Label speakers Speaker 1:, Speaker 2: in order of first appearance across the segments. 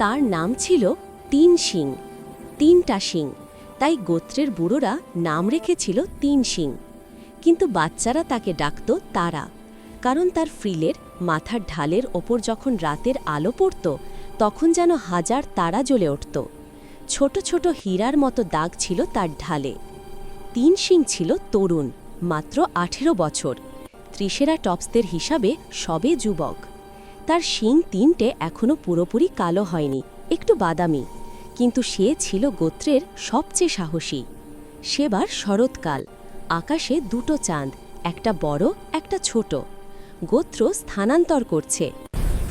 Speaker 1: তার নাম ছিল তিন শিং, তিনটা শিং। তাই গোত্রের বুড়োরা নাম রেখেছিল তিন শিং। কিন্তু বাচ্চারা তাকে ডাকত তারা, কারণ তার ফ্রিলের মাথার ঢালের ওপর যখন রাতের আলো পড়ত, তখন যেন হাজার তারা জ্বলে উঠত। ছোট ছোট হীরার মতো দাগ ছিল তার ঢালে। তিন সিং ছিল তরুণ, মাত্র আঠেরো বছর। ত্রিশেরা টপসদের হিসাবে সবে যুবক। তার শিং তিনটে এখনও পুরোপুরি কালো হয়নি, একটু বাদামি। কিন্তু সে ছিল গোত্রের সবচেয়ে সাহসী। সেবার শরৎকাল, আকাশে দুটো চাঁদ, একটা বড়, একটা ছোট। গোত্র স্থানান্তর করছে।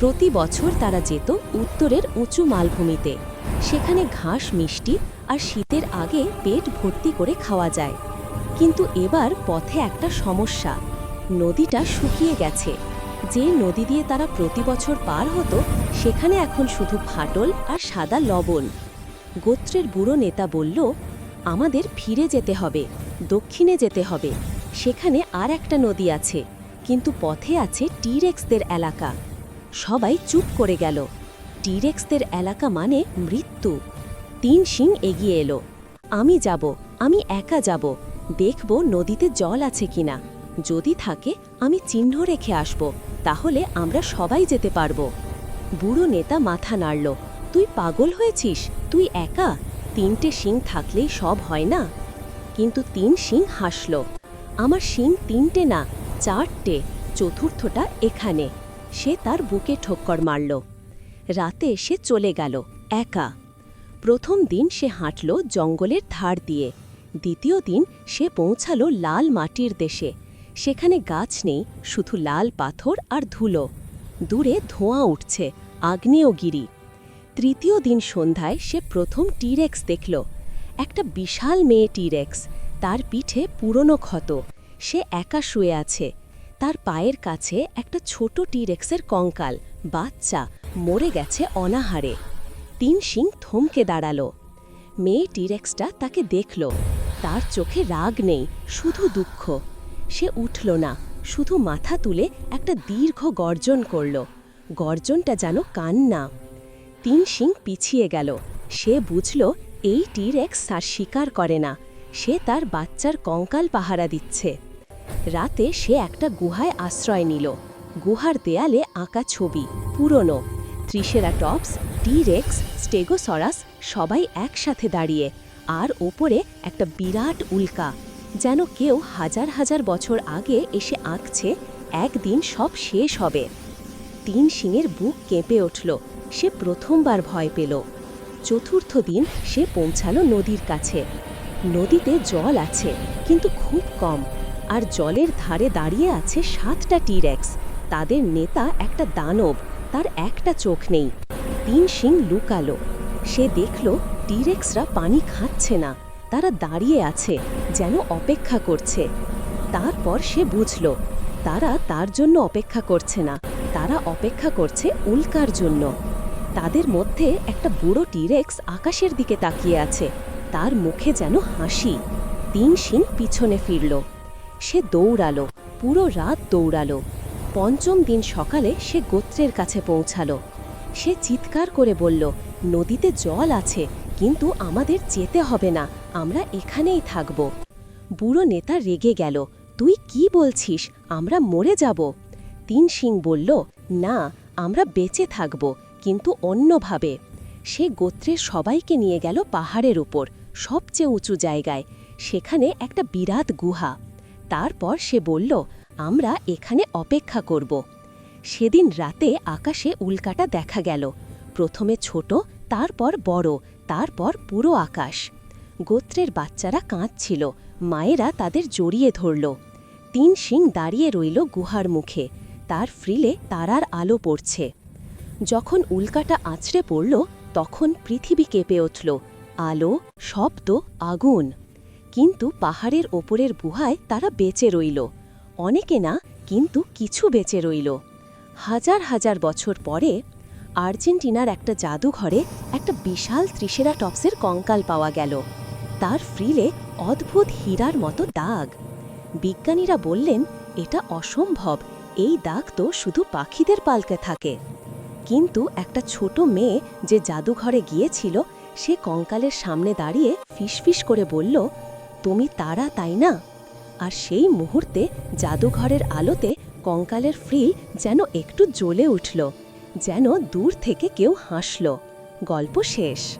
Speaker 1: প্রতি বছর তারা যেত উত্তরের উঁচু মালভূমিতে। সেখানে ঘাস, মিষ্টি আর শীতের আগে পেট ভর্তি করে খাওয়া যায়। কিন্তু এবার পথে একটা সমস্যা, নদীটা শুকিয়ে গেছে। যে নদী দিয়ে তারা প্রতি বছর পার হতো, সেখানে এখন শুধু ফাটল আর সাদা লবণ। গোত্রের বুড়ো নেতা বলল, আমাদের ফিরে যেতে হবে, দক্ষিণে যেতে হবে। সেখানে আর একটা নদী আছে, কিন্তু পথে আছে টিরেক্সদের এলাকা। সবাই চুপ করে গেল। টিরেক্সদের এলাকা মানে মৃত্যু। তিন সিং এগিয়ে এলো। আমি যাব, আমি একা যাব, দেখব নদীতে জল আছে কিনা। যদি থাকে, আমি চিহ্ন রেখে আসব, তাহলে আমরা সবাই যেতে পারব। বুড়ো নেতা মাথা নাড়ল, তুই পাগল হয়েছিস? তুই একা? তিনটে শিং থাকলেই সব হয় না? কিন্তু তিন শিং হাসল, আমার শিং তিনটে না, চারটে, চতুর্থটা এখানে। সে তার বুকে ঠোক্কর মারল। রাতে সে চলে গেল, একা। প্রথম দিন সে হাঁটল জঙ্গলের ধার দিয়ে, দ্বিতীয় দিন সে পৌঁছালো লাল মাটির দেশে। সেখানে গাছ নেই, শুধু লাল পাথর আর ধুলো। দূরে ধোঁয়া উঠছে, আগ্নেয়গিরি। তৃতীয় দিন সন্ধ্যায় সে প্রথম টিরেক্স দেখল। একটা বিশাল মেয়ে টিরেক্স, তার পিঠে পুরনো ক্ষত। সে একা শুয়ে আছে। তার পায়ের কাছে একটা ছোট টিরেক্সের কঙ্কাল, বাচ্চা, মরে গেছে অনাহারে। তিন সিং থমকে দাঁড়াল। মেয়ে টিরেক্সটা তাকে দেখল। তার চোখে রাগ নেই, শুধু দুঃখ। সে উঠল না, শুধু মাথা তুলে একটা দীর্ঘ গর্জন করল। গর্জনটা যেন কান্না। তিন সিং পিছিয়ে গেল। সে বুঝল এই টির টিরেক্স আর শিকার করে না। সে তার বাচ্চার কঙ্কাল পাহারা দিচ্ছে। রাতে সে একটা গুহায় আশ্রয় নিল। গুহার দেয়ালে আঁকা ছবি, পুরনো। ত্রিশেরাটপস টিরেক্স, স্টেগোসরাস সবাই একসাথে দাঁড়িয়ে, আর ওপরে একটা বিরাট উল্কা। যেন কেউ হাজার হাজার বছর আগে এসে আঁকছে, একদিন সব শেষ হবে। তিন সিংয়ের বুক কেঁপে উঠল, সে প্রথমবার ভয় পেল। চতুর্থ দিন সে পৌঁছালো নদীর কাছে। নদীতে জল আছে, কিন্তু খুব কম, আর জলের ধারে দাঁড়িয়ে আছে সাতটা টিরেক্স। তাদের নেতা একটা দানব, তার একটা চোখ নেই। তিন সিং লুকালো। সে দেখল টিরেক্সরা পানি খাচ্ছে না। তারা দাঁড়িয়ে আছে, যেন অপেক্ষা করছে। তারপর সে বুঝল, তারা তার জন্য অপেক্ষা করছে না। তারা অপেক্ষা করছে উল্কার জন্য। তাদের মধ্যে একটা বুড়ো টিরেক্স আকাশের দিকে তাকিয়ে আছে। তার মুখে যেন হাসি। তিন সিং পিছনে ফিরল। সে দৌড়ালো, পুরো রাত দৌড়ালো। পঞ্চম দিন সকালে সে গোত্রের কাছে পৌঁছালো। সে চিৎকার করে বলল, নদীতে জল আছে কিন্তু আমাদের যেতে হবে না, আমরা এখানেই থাকব। বুড়ো নেতা রেগে গেল, তুই কি বলছিস? আমরা মরে যাব। তিন সিং বলল, না, আমরা বেঁচে থাকব, কিন্তু অন্যভাবে। সে গোত্রের সবাইকে নিয়ে গেল পাহাড়ের উপর, সবচেয়ে উঁচু জায়গায়, সেখানে একটা বিরাট গুহা। তারপর সে বলল, আমরা এখানে অপেক্ষা করব। সেদিন রাতে আকাশে উল্কাটা দেখা গেল, প্রথমে ছোট তারপর বড়, তারপর পুরো আকাশ। গোত্রের বাচ্চারা কাঁদছিল, মায়েরা তাদের জড়িয়ে ধরল। তিন সিং দাঁড়িয়ে রইল গুহার মুখে, তার ফ্রিলে তারার আলো পড়ছে। যখন উল্কাটা আছড়ে পড়ল, তখন পৃথিবী কেঁপে উঠল, আলো, শব্দ, আগুন। কিন্তু পাহাড়ের ওপরের গুহায় তারা বেঁচে রইল। অনেকে না, কিন্তু কিছু বেঁচে রইল। হাজার হাজার বছর পরে আর্জেন্টিনার একটা জাদুঘরে একটা বিশাল ত্রিশেরা টপসের কঙ্কাল পাওয়া গেল। তার ফ্রিলে অদ্ভুত হীরার মতো দাগ। বিজ্ঞানীরা বললেন, এটা অসম্ভব। এই দাগ তো শুধু পাখিদের পালকে থাকে। কিন্তু একটা ছোট মেয়ে যে জাদুঘরে গিয়েছিল, সে কঙ্কালের সামনে দাঁড়িয়ে ফিসফিস করে বলল, তুমি তারা, তাই না? আর সেই মুহূর্তে জাদুঘরের আলোতে কঙ্কালের ফ্রিল যেন একটু জ্বলে উঠল। যেন দূর থেকে কেউ হাসল। গল্প শেষ।